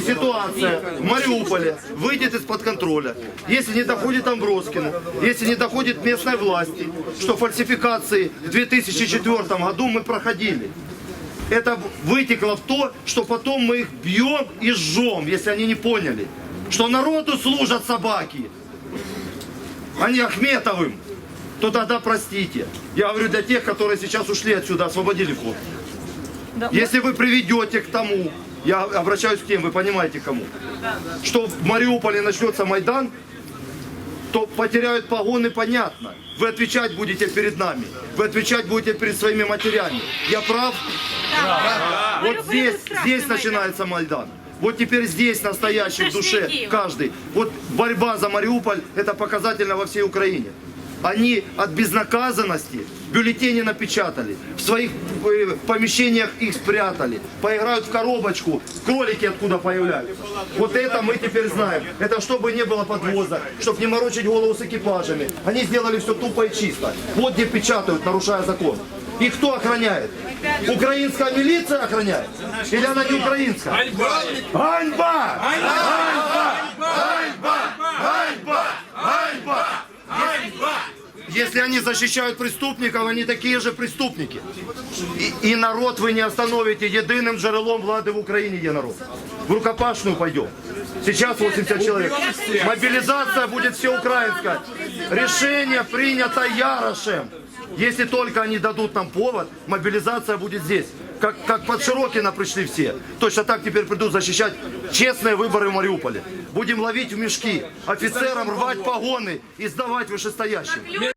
ситуация в Мариуполе выйдет из-под контроля, если не доходит Амброскину, если не доходит местной власти, что фальсификации в 2004 году мы проходили. Это вытекло в то, что потом мы их бьем и жжем, если они не поняли. Что народу служат собаки, а не Ахметовым. То тогда простите. Я говорю для тех, которые сейчас ушли отсюда, освободили вход. Если вы приведете к тому, я обращаюсь к тем, вы понимаете кому, что в Мариуполе начнется Майдан, то потеряют погоны, понятно. Вы отвечать будете перед нами. Вы отвечать будете перед своими матерями. Я прав? Вот здесь, здесь начинается Майдан. Вот теперь здесь настоящий в душе каждый. Вот борьба за Мариуполь, это показательно во всей Украине. Они от безнаказанности бюллетени напечатали, в своих э, помещениях их спрятали, поиграют в коробочку, кролики откуда появляются. Вот это мы теперь знаем. Это чтобы не было подвоза, чтобы не морочить голову с экипажами. Они сделали все тупо и чисто. Вот где печатают, нарушая закон. И кто охраняет? Украинская милиция охраняет? Или она не украинская? Ганьба! Ганьба! Ганьба! Ганьба! Ганьба! Если они защищают преступников, они такие же преступники. И, и народ вы не остановите. Единым джерелом влады в Украине є народ. В рукопашную пойдем. Сейчас 80 человек. Мобилизация будет всеукраинская. Решение принято Ярошем. Если только они дадут нам повод, мобилизация будет здесь. Как, как под Широкино пришли все. Точно так теперь придут защищать честные выборы в Мариуполе. Будем ловить в мешки, офицерам рвать погоны и сдавать вышестоящим.